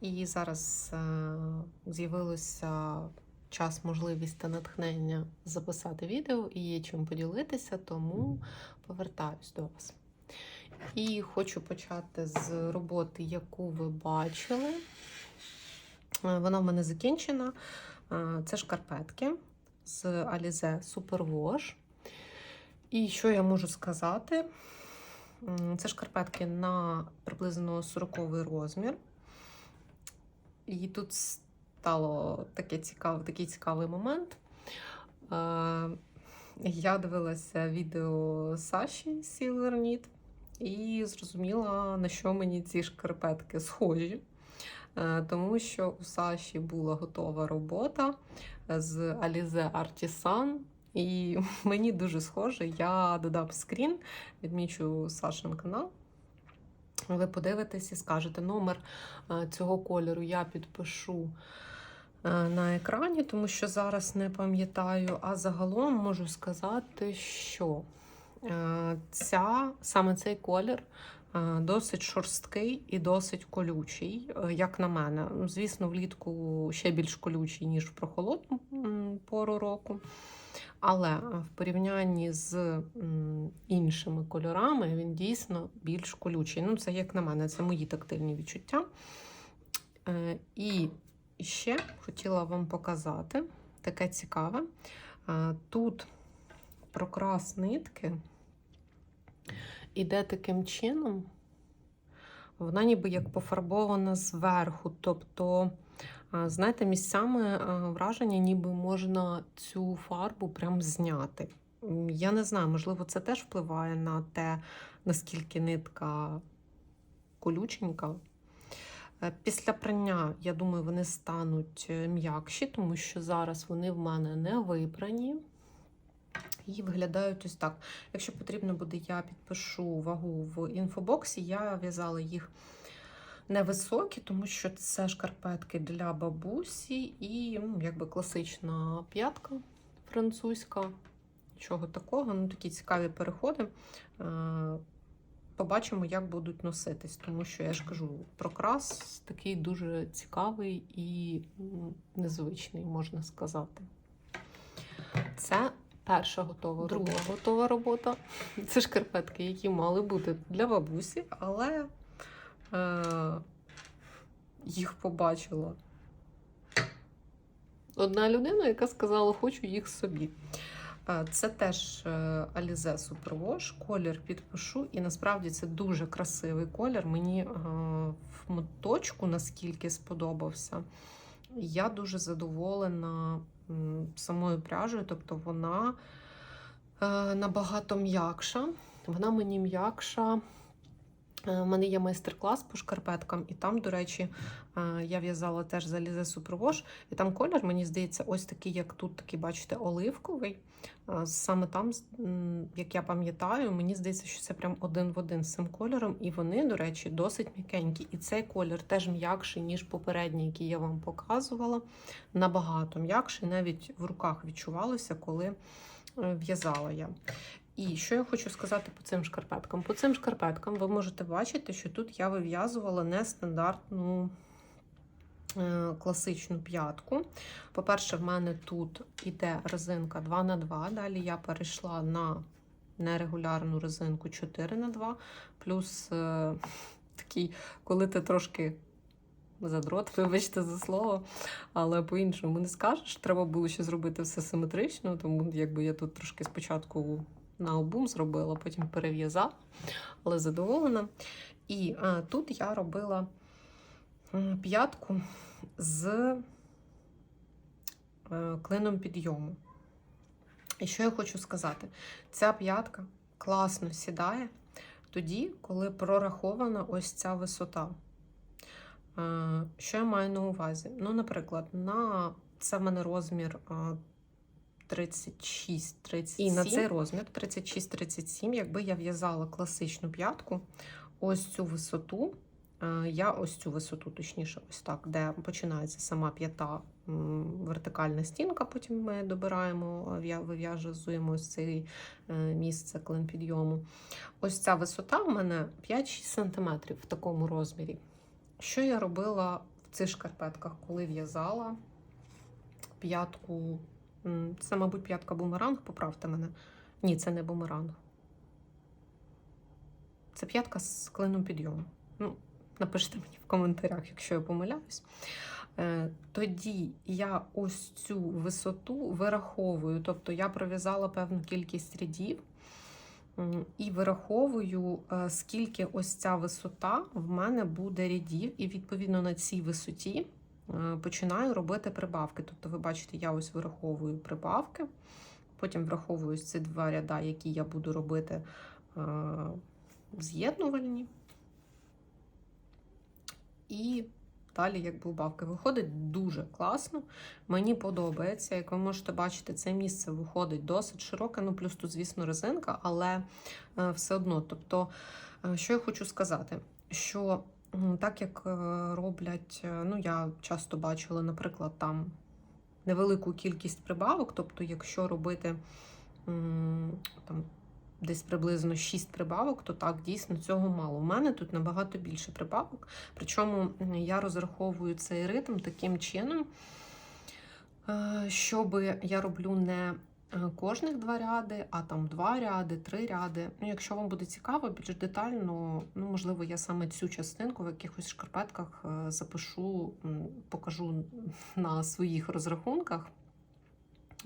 і зараз е, з'явилося час, можливість та натхнення записати відео і є чим поділитися, тому повертаюсь до вас. І хочу почати з роботи, яку ви бачили. Е, Вона в мене закінчена. Е, Це шкарпетки з Alize Superwash. І що я можу сказати? Це шкарпетки на приблизно 40 розмір. І тут стало таке цікав, такий цікавий момент. Е, Я дивилася відео Саші Silverknit і зрозуміла, на що мені ці шкарпетки схожі. Е, Тому що у Саші була готова робота з Alize Artisan. І мені дуже схоже, я додам скрін, відмічу Сашин канал. Ви подивитесь і скажете номер е, цього кольору я підпишу е, на екрані, тому що зараз не пам'ятаю. А загалом можу сказати, що е, ця, саме цей колір досить шорсткий і досить колючий, як на мене. Звісно, влітку ще більш колючий, ніж в прохолодну пору року. Але е, в порівнянні з іншими кольорами він дійсно більш колючий. Ну, це як на мене, це мої тактильні відчуття. Е, І ще хотіла вам показати таке цікаве. Е, Тут прокрас нитки іде таким чином, вона ніби як пофарбована зверху. Тобто, знаєте, місцями враження, ніби можна цю фарбу прям зняти. Я не знаю, можливо, це теж впливає на те, наскільки нитка колюченька. Е, Після прання, я думаю, вони стануть е, м'якші, тому що зараз вони в мене не випрані. І виглядають ось так. Якщо потрібно буде, я підпишу вагу в інфобоксі. Я в'язала їх невисокі, тому що це шкарпетки для бабусі і ну, якби класична п'ятка французька. Нічого такого. Ну, такі цікаві переходи. Е, Побачимо, як будуть носитись, тому що я ж кажу, прокрас такий дуже цікавий і незвичний, можна сказати. Це перша готова друга готова робота. Це шкарпетки, які мали бути для бабусі, але їх побачила одна людина, яка сказала, хочу їх собі. Е, Це теж е, Alize Superwash, колір підпишу, і насправді це дуже красивий колір. Мені е, в моточку наскільки сподобався. Я дуже задоволена самою пряжею, тобто вона е, набагато м'якша. Вона мені м'якша. Е, У мене є майстер-клас по шкарпеткам, і там, до речі, е, я в'язала теж за Alize Superwash, і там колір, мені здається, ось такий, як тут, такий, бачите, оливковий. Е, Саме там, як я пам'ятаю, мені здається, що це прям один в один з цим кольором, і вони, до речі, досить м'якенькі. І цей колір теж м'якший, ніж попередній, який я вам показувала. Набагато м'якший, навіть в руках відчувалося, коли е, в'язала я. І що я хочу сказати по цим шкарпеткам? По цим шкарпеткам ви можете бачити, що тут я вив'язувала нестандартну е, класичну п'ятку. По-перше, в мене тут іде резинка 2х2, далі я перейшла на нерегулярну резинку 4х2, плюс е, такий, коли ти трошки задрот, вибачте за слово, але по-іншому не скажеш. Треба було ще зробити все симетрично, тому якби я тут трошки спочатку на обум зробила, потім перев'язала, але задоволена. І а, тут я робила м, п'ятку з е, клином підйому. І що я хочу сказати? Ця п'ятка класно сідає тоді, коли прорахована ось ця висота. Е, Що я маю на увазі? Ну, наприклад, на це в мене розмір е, 36-37. І на цей розмір 36-37, якби я в'язала класичну п'ятку, ось цю висоту, Е, Я ось цю висоту, точніше, ось так, де починається сама п'ята вертикальна стінка, потім ми добираємо, вив'язуємо ось це місце клин підйому. Ось ця висота в мене 5-6 см в такому розмірі. Що я робила в цих шкарпетках, коли в'язала п'ятку? Це, мабуть, п'ятка бумеранг, поправте мене. Ні, це не бумеранг. Це п'ятка з клином підйому. Ну, напишіть мені в коментарях, якщо я помиляюсь. Е, Тоді я ось цю висоту вираховую, тобто я пров'язала певну кількість рядів і вираховую, е, скільки ось ця висота в мене буде рядів, і відповідно на цій висоті починаю робити прибавки. Тобто, ви бачите, я ось вираховую прибавки, потім враховую ці два ряда, які я буду робити е, з'єднувальні. І далі, як булбавки, виходить дуже класно. Мені подобається. Як ви можете бачити, це місце виходить досить широке. Ну, плюс тут, звісно, резинка, але е, все одно. Тобто, е, що я хочу сказати, що так як е, роблять, е, ну я часто бачила, наприклад, там невелику кількість прибавок, тобто, якщо робити там десь приблизно 6 прибавок, то так, дійсно цього мало. У мене тут набагато більше прибавок. Причому я розраховую цей ритм таким чином, е, щоб я роблю не кожних два ряди, а там два ряди, три ряди. Ну, якщо вам буде цікаво, більш детально, ну, можливо, я саме цю частинку в якихось шкарпетках е, запишу, покажу на своїх розрахунках,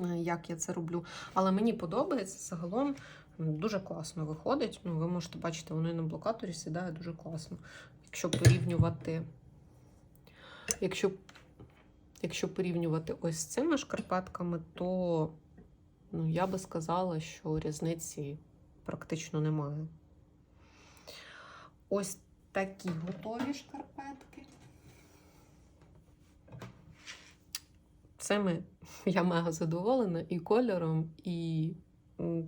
е, як я це роблю. Але мені подобається загалом. Дуже класно виходить. Ну, ви можете бачити, воно і на блокаторі сідає дуже класно. Якщо порівнювати, якщо, якщо порівнювати ось з цими шкарпетками, то ну, я би сказала, що різниці практично немає. Ось такі готові шкарпетки. Цими я мега задоволена і кольором, і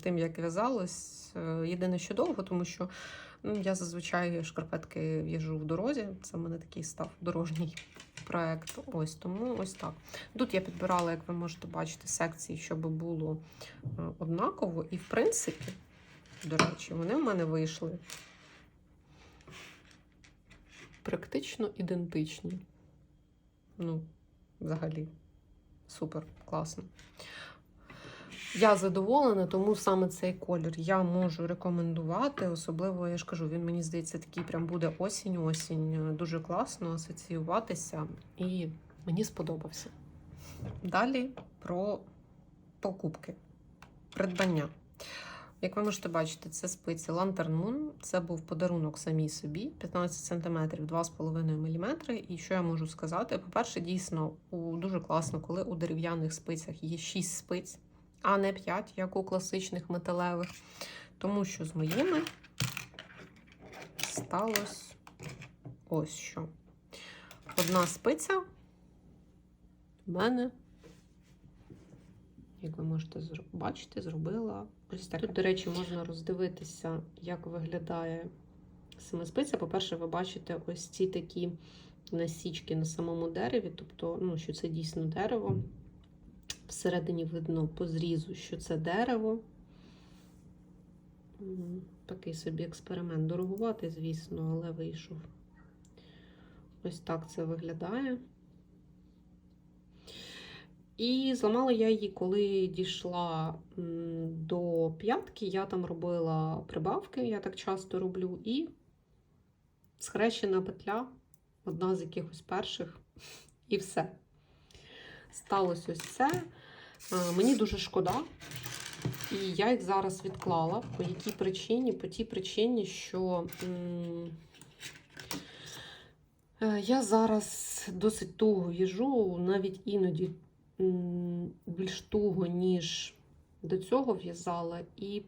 тим, як в'язалось. Е, Єдине, що довго, тому що ну, я зазвичай шкарпетки в'яжу в дорозі. Це в мене такий став дорожній проект. Ось тому ось так. Тут я підбирала, як ви можете бачити, секції, щоб було е, однаково. І в принципі, до речі, вони в мене вийшли практично ідентичні. Ну, взагалі, супер, класно. Я задоволена, тому саме цей колір я можу рекомендувати. Особливо, я ж кажу, він мені здається, такий прям буде осінь-осінь. Дуже класно асоціюватися, і мені сподобався. Далі про покупки, придбання. Як ви можете бачити, це спиці Lantern Moon. Це був подарунок самій собі 15 см 2,5 мм. І що я можу сказати? По-перше, дійсно дуже класно, коли у дерев'яних спицях є 6 спиць, а не 5, як у класичних металевих. Тому що з моїми сталося ось що. Одна спиця в мене як ви можете бачити, зробила ось так. Тут, до речі, можна роздивитися, як виглядає саме спиця. По-перше, ви бачите ось ці такі насічки на самому дереві, тобто, ну, що це дійсно дерево. Всередині видно по зрізу, що це дерево. Такий собі експеримент. Дорогувати, звісно, але вийшов. Ось так це виглядає. І зламала я її, коли дійшла до п'ятки. Я там робила прибавки, я так часто роблю, і схрещена петля, одна з якихось перших, і все. Сталося ось це. Е, Мені дуже шкода. І я їх зараз відклала. По якій причині? По тій причині, що е, я зараз досить туго їжу, навіть іноді більш туго, ніж до цього в'язала, і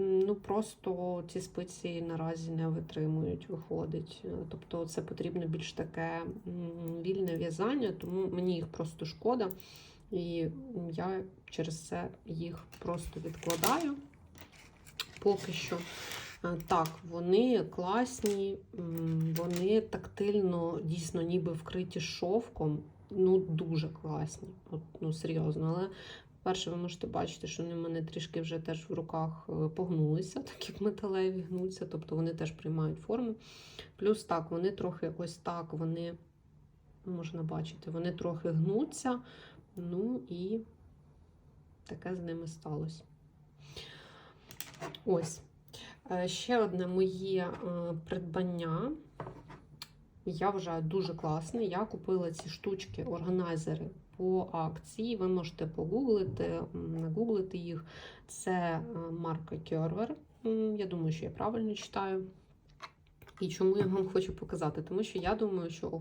ну, просто ці спиці наразі не витримують, виходить. Тобто це потрібно більш таке вільне в'язання, тому мені їх просто шкода. І я через це їх просто відкладаю поки що. Е, Так, вони класні, вони тактильно, дійсно, ніби вкриті шовком. Ну, дуже класні. От, ну, серйозно. Але перше, ви можете бачити, що вони в мене трішки вже теж в руках е, погнулися, так як металеві гнуться, тобто вони теж приймають форму. Плюс так, вони трохи ось так, вони, можна бачити, вони трохи гнуться. Ну і таке з ними сталося. Ось. Е, Ще одне моє е, придбання. Я вважаю дуже класне. Я купила ці штучки, органайзери по акції. Ви можете погуглити, нагуглити їх. Це е, марка Curver. Я думаю, що я правильно читаю. І чому я вам хочу показати? Тому що я думаю, що у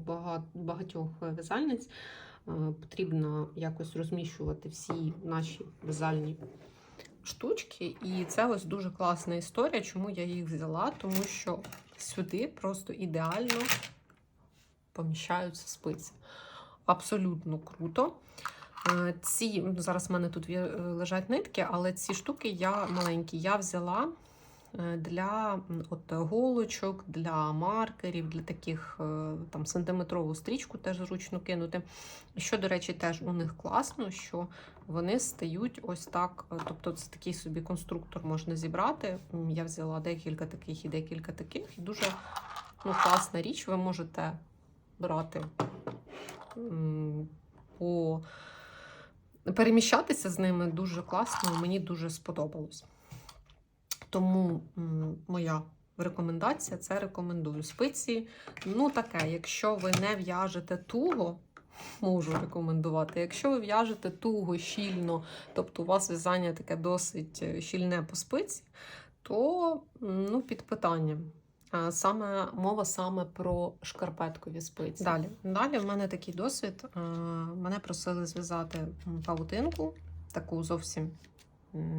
багатьох в'язальниць е, потрібно якось розміщувати всі наші в'язальні штучки. І це ось дуже класна історія, чому я їх взяла, тому що сюди просто ідеально поміщаються спиці. Абсолютно круто. Е, Ці ну, зараз в мене тут лежать нитки, але ці штуки я маленькі. Я взяла е, для от, голочок, для маркерів, для таких е, там сантиметрову стрічку теж зручно кинути. Що, до речі, теж у них класно, що вони стають ось так. е, Тобто, це такий собі конструктор можна зібрати. Я взяла декілька таких і декілька таких. І дуже ну, класна річ. Ви можете брати по переміщатися з ними дуже класно. Мені дуже сподобалось. Тому моя рекомендація це рекомендую. Спиці, ну таке, якщо ви не в'яжете туго, можу рекомендувати. Якщо ви в'яжете туго, щільно, тобто у вас в'язання таке досить е, щільне по спиці, то ну, під питанням. А Саме мова саме про шкарпеткові спиці. Далі, далі в мене такий досвід. Е, Мене просили зв'язати павутинку, таку зовсім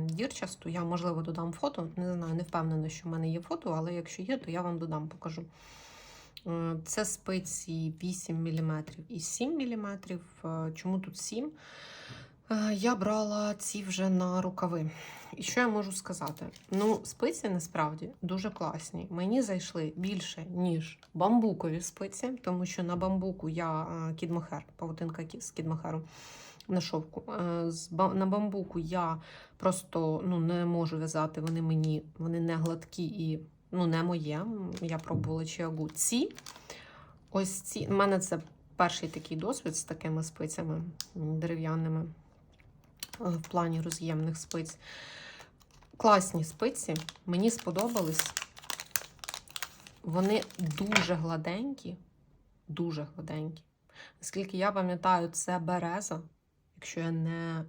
дірчасту. Я, можливо, додам фото. Не знаю, не впевнена, що в мене є фото, але якщо є, то я вам додам, покажу. Е, Це спиці 8 мм і 7 мм. Чому тут 7? Е, Я брала ці вже на рукави. І що я можу сказати? Ну, спиці насправді дуже класні. Мені зайшли більше, ніж бамбукові спиці, тому що на бамбуку я е, кідмохер, павутинка з кідмохеру на шовку. Е, На бамбуку я просто ну, не можу в'язати, вони мені вони не гладкі і ну, не моє. Я пробувала чиагу. Ці ось ці. У мене це перший такий досвід з такими спицями дерев'яними в плані роз'ємних спиць. Класні спиці, мені сподобались. Вони дуже гладенькі, дуже гладенькі. Наскільки я пам'ятаю, це береза, якщо я не е,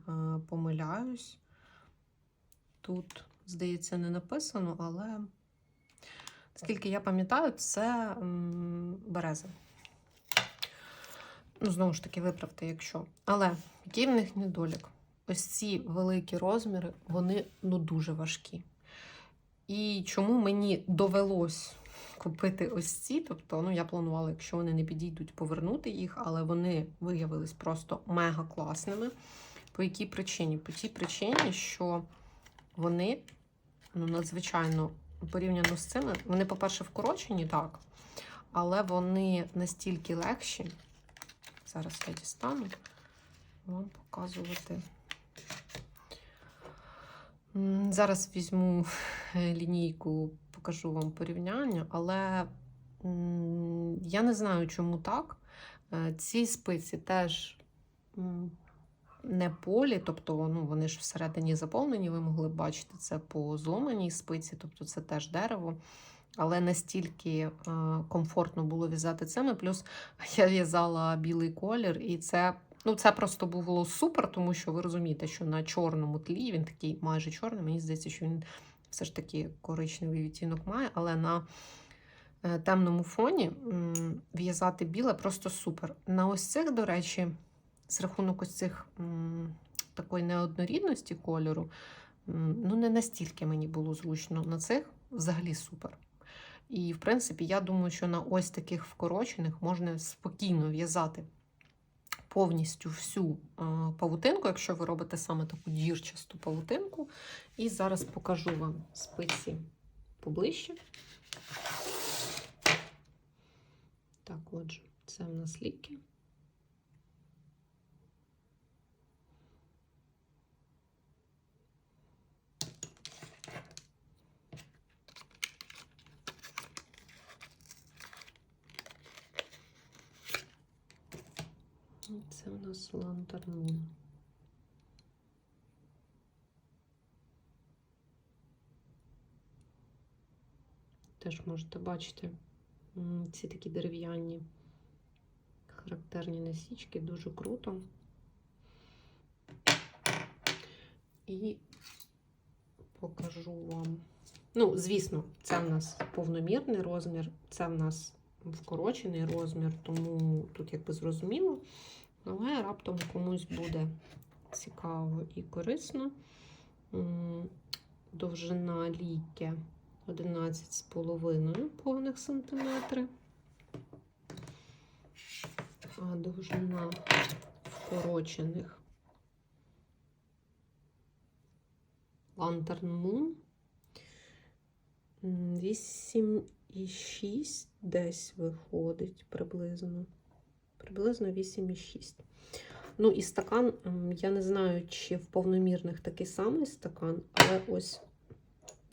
помиляюсь. Тут, здається, не написано, але наскільки я пам'ятаю, це береза. Ну, знову ж таки, виправте, якщо. Але який в них недолік? Ось ці великі розміри, вони ну, дуже важкі. І чому мені довелось купити ось ці? Тобто, ну, я планувала, якщо вони не підійдуть, повернути їх, але вони виявились просто мега класними. По якій причині? По тій причині, що вони ну, надзвичайно порівняно з цими, вони, по-перше, вкорочені, так, але вони настільки легші. Зараз я дістану вам показувати. Зараз візьму е, лінійку, покажу вам порівняння, але я не знаю, чому так. Е, Ці спиці теж не полі, тобто ну, вони ж всередині заповнені, ви могли бачити це по зломаній спиці, тобто це теж дерево. Але настільки е, комфортно було в'язати цими. Плюс я в'язала білий колір, і це, ну, це просто було супер, тому що ви розумієте, що на чорному тлі він такий майже чорний. Мені здається, що він все ж таки коричневий відтінок має, але на е, темному фоні в'язати біле просто супер. На ось цих, до речі, з рахунок ось цих такої неоднорідності кольору, ну не настільки мені було зручно. На цих взагалі супер. І, в принципі, я думаю, що на ось таких вкорочених можна спокійно в'язати повністю всю е, павутинку, якщо ви робите саме таку дірчасту павутинку. І зараз покажу вам спиці поближче. Так, отже, це в нас ліки. І Це в нас лантернун. Теж можете бачити ці такі дерев'яні характерні насічки, дуже круто. І покажу вам. Ну, звісно, це в нас повномірний розмір, це в нас вкорочений розмір, тому тут якби зрозуміло. Але раптом комусь буде цікаво і корисно. Довжина ліки 11,5 повних сантиметри. А довжина вкорочених Lantern Moon 8,6 десь виходить приблизно. Приблизно 8,6. Ну і стакан, я не знаю, чи в повномірних такий самий стакан, але ось,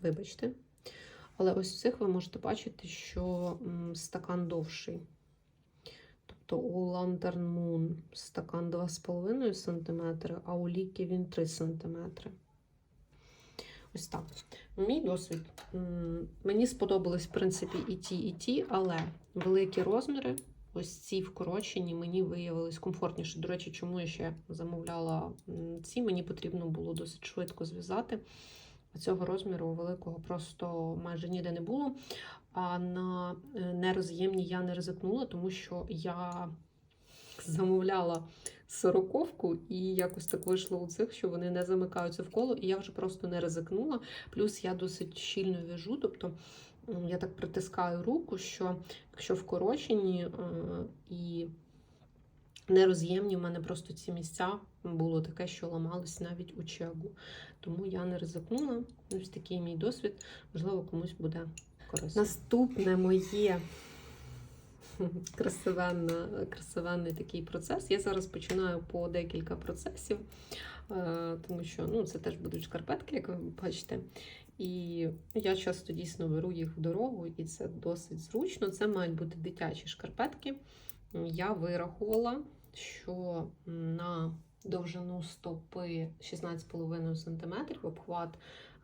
вибачте, але ось в цих ви можете бачити, що стакан довший. Тобто у Lantern Moon стакан 2,5 см, а у ліки він 3 см. Ось так. Мій досвід. Мені сподобались, в принципі, і ті, і ті, але великі розміри, ось ці вкорочені, мені виявились комфортніше. До речі, чому я ще замовляла ці, мені потрібно було досить швидко зв'язати. Цього розміру великого просто майже ніде не було. А на е, нероз'ємні я не ризикнула, тому що я замовляла сороковку, і якось так вийшло у цих, що вони не замикаються в коло, і я вже просто не ризикнула. Плюс я досить щільно в'яжу, тобто я так притискаю руку, що якщо вкорочені е, і нероз'ємні, в мене просто ці місця було таке, що ламалось навіть у чергу. Тому я не ризикнула. Ось такий мій досвід. Можливо, комусь буде корисно. Наступне моє красивенна, красивенний такий процес. Я зараз починаю по декілька процесів, е, тому що ну, це теж будуть шкарпетки, як ви бачите. І я часто дійсно беру їх в дорогу, і це досить зручно. Це мають бути дитячі шкарпетки. Я вирахувала, що на довжину стопи 16,5 см, обхват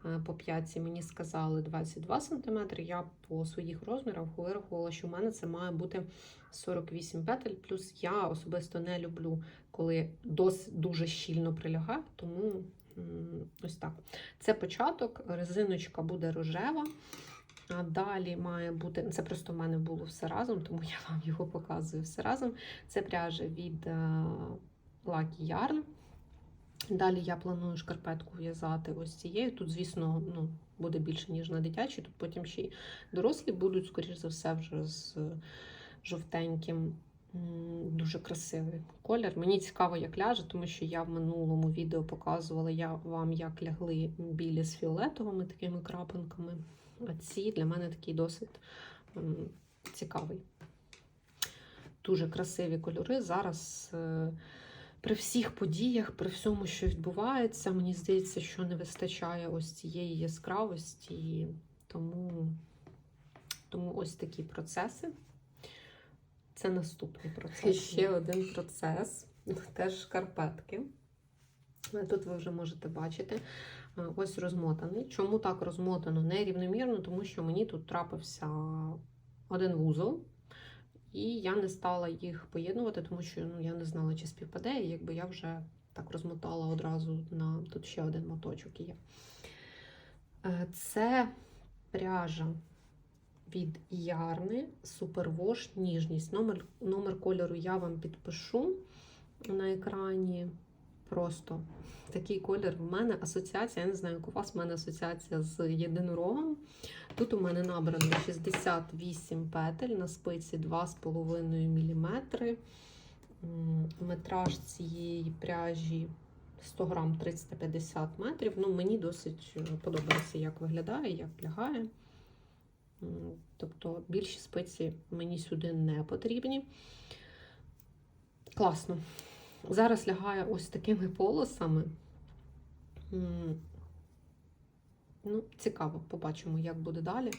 е, по п'ятці мені сказали 22 см. Я по своїх розмірах вирахувала, що в мене це має бути 48 петель. Плюс я особисто не люблю, коли дос дуже щільно прилягає, тому ось так. Це початок, резиночка буде рожева. А далі має бути, це просто в мене було все разом, тому я вам його показую все разом. Це пряжа від е, Lucky Yarn. Далі я планую шкарпетку в'язати ось цією. Тут, звісно, ну, буде більше, ніж на дитячій. Тут потім ще й дорослі будуть, скоріш за все, вже з жовтеньким. Дуже красивий колір. Мені цікаво, як ляже, тому що я в минулому відео показувала я вам, як лягли білі з фіолетовими такими крапинками. А ці для мене такий досить цікавий. Дуже красиві кольори. Зараз е, при всіх подіях, при всьому, що відбувається, мені здається, що не вистачає ось цієї яскравості. Тому, тому ось такі процеси. Це наступний процес. Ще один процес, теж шкарпетки. Тут ви вже можете бачити. Ось розмотаний. Чому так розмотано нерівномірно? Тому що мені тут трапився один вузол, і я не стала їх поєднувати, тому що ну, я не знала, чи співпаде, і якби я вже так розмотала одразу на тут ще один моточок є. Е, Це пряжа від Ярни Superwash ніжність. Номер, номер кольору я вам підпишу на екрані. Просто такий колір в мене асоціація. Я не знаю, як у вас в мене асоціація з єдинорогом. Тут у мене набрано 68 петель на спиці 2,5 мм. Метраж цієї пряжі 100 грам 350 метрів. Ну, мені досить подобається, як виглядає, як лягає. Тобто більші спиці мені сюди не потрібні. Класно. Зараз лягає ось такими полосами. Ну, цікаво, побачимо, як буде далі.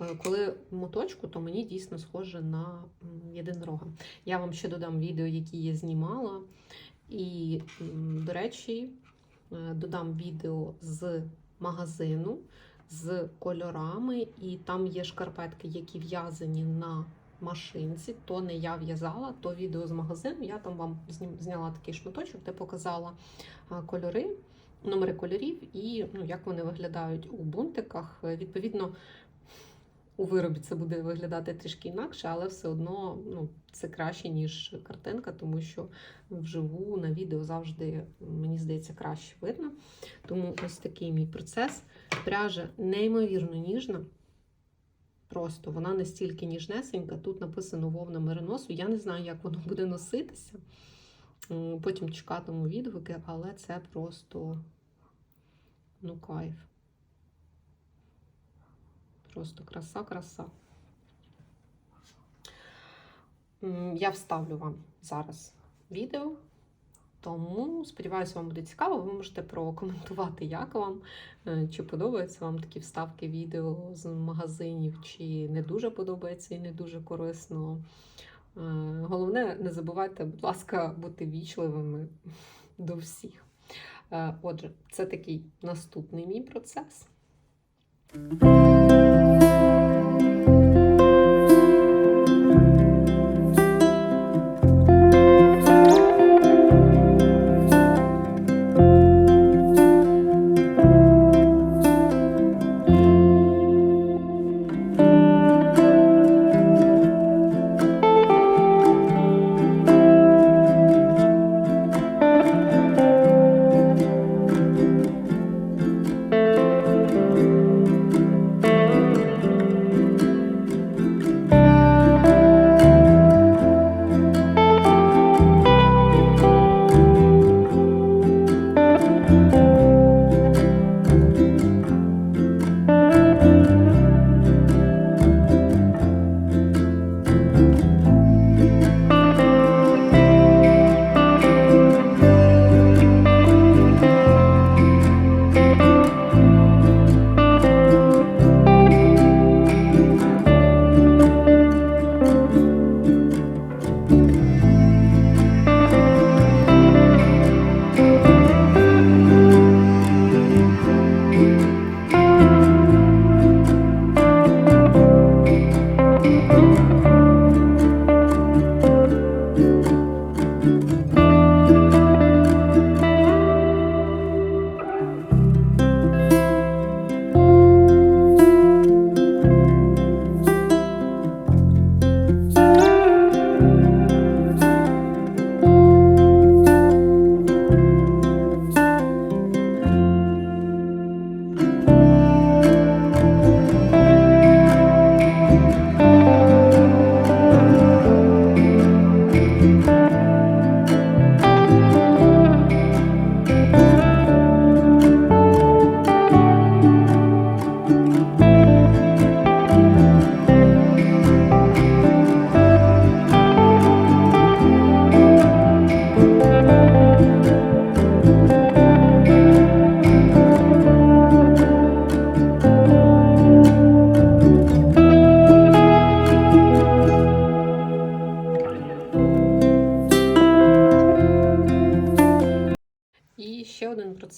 Е, Коли моточку, то мені дійсно схоже на єдинорога. Я вам ще додам відео, які я знімала. І, до речі, е, додам відео з магазину з кольорами, і там є шкарпетки, які в'язані на машинці. То не я в'язала, то відео з магазину. Я там вам зняла такий шматочок, де показала кольори, номери кольорів і ну, як вони виглядають у бунтиках. Відповідно, у виробі це буде виглядати трішки інакше, але все одно ну, це краще, ніж картинка, тому що вживу на відео завжди, мені здається, краще видно. Тому ось такий мій процес. Пряжа неймовірно ніжна. Просто вона настільки ніжнесенька. Тут написано вовна мериносу. Я не знаю, як воно буде носитися. Потім чекатиму відгуки, але це просто ну кайф. Просто краса, краса. Я вставлю вам зараз відео. Тому сподіваюся, вам буде цікаво. Ви можете прокоментувати, як вам, е, чи подобаються вам такі вставки відео з магазинів, чи не дуже подобається і не дуже корисно. Е, Головне, не забувайте, будь ласка, бути вічливими до всіх. Е, Отже, це такий наступний мій процес.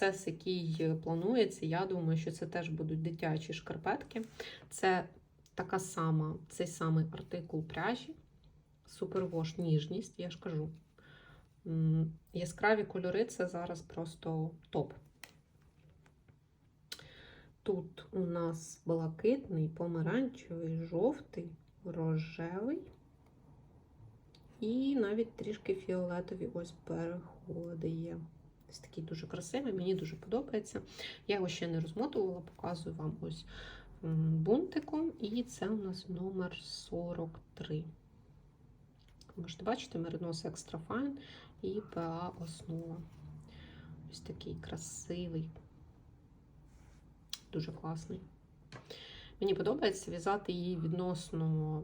Процес, який планується, я думаю, що це теж будуть дитячі шкарпетки. Це така сама, цей самий артикул пряжі. Супервош ніжність, я ж кажу. Яскраві кольори це зараз просто топ. Тут у нас блакитний, помаранчевий, жовтий, рожевий. І навіть трішки фіолетові ось переходи є. Ось такий дуже красивий, мені дуже подобається. Я його ще не розмотувала, показую вам ось бунтиком. І це у нас номер 43. Можете бачити, меринос Extra Fine і PA основа. Ось такий красивий, дуже класний. Мені подобається в'язати її відносно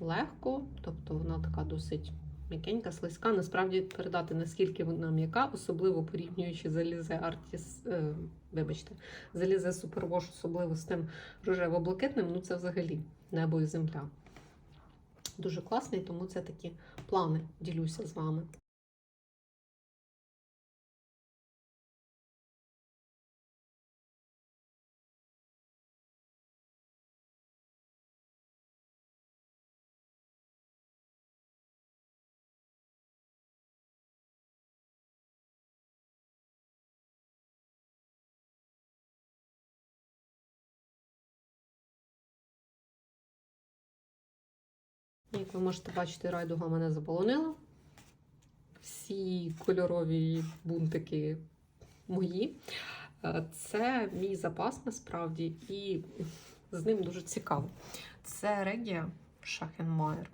легко, тобто вона така досить м'якенька, слизька. Насправді передати, наскільки вона м'яка, особливо порівнюючи залізе Артіс, е, вибачте, залізе Супервош, особливо з тим рожево-блакитним, ну це взагалі небо і земля. Дуже класний, тому це такі плани ділюся з вами. Як ви можете бачити, райдуга мене заполонила. Всі кольорові бунтики мої. Е, Це мій запас насправді, і з ним дуже цікаво. Це Регія Шахенмайер.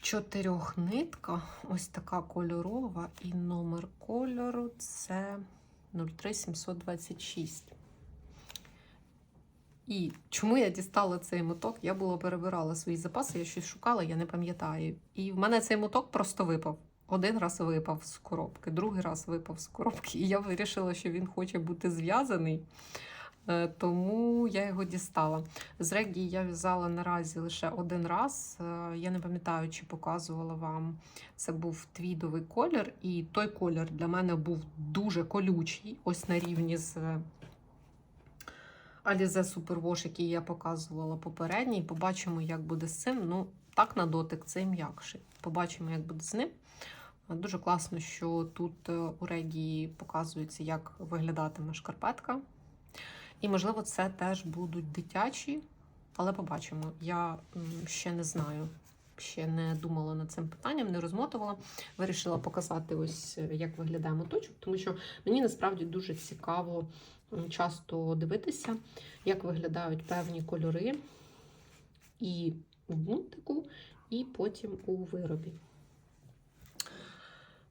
Чотирьохнитка, ось така кольорова, і номер кольору це 03726. І чому я дістала цей моток? Я була перебирала свої запаси, я щось шукала, я не пам'ятаю. І в мене цей моток просто випав. Один раз випав з коробки, другий раз випав з коробки. І я вирішила, що він хоче бути зв'язаний, Е, тому я його дістала. З Регі я в'язала наразі лише один раз. Е, Я не пам'ятаю, чи показувала вам. Це був твідовий колір, і той колір для мене був дуже колючий, ось на рівні з Alize Superwash, який я показувала попередній. Побачимо, як буде з цим. Ну, так на дотик цей м'якший. Побачимо, як буде з ним. Дуже класно, що тут е, у Регії показується, як виглядатиме шкарпетка. І, можливо, це теж будуть дитячі, але побачимо. Я ще не знаю, ще не думала над цим питанням, не розмотувала. Вирішила показати, ось е, як виглядає моточок, тому що мені насправді дуже цікаво часто дивитися, як виглядають певні кольори і в бунтику, і потім у виробі.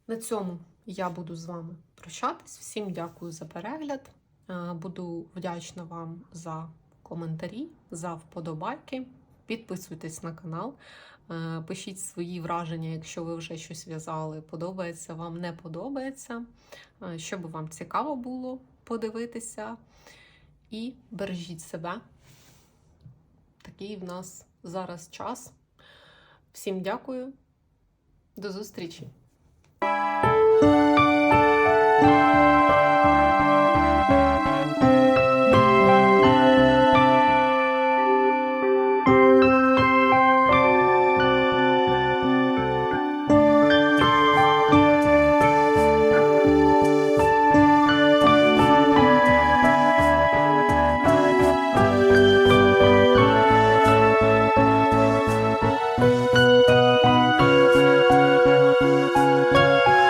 На цьому я буду з вами прощатись. Всім дякую за перегляд. Е, Буду вдячна вам за коментарі, за вподобайки. Підписуйтесь на канал, е, пишіть свої враження, якщо ви вже щось в'язали. Подобається вам, не подобається. Е, Щоб вам цікаво було подивитися. І бережіть себе. Такий в нас зараз час. Всім дякую. До зустрічі!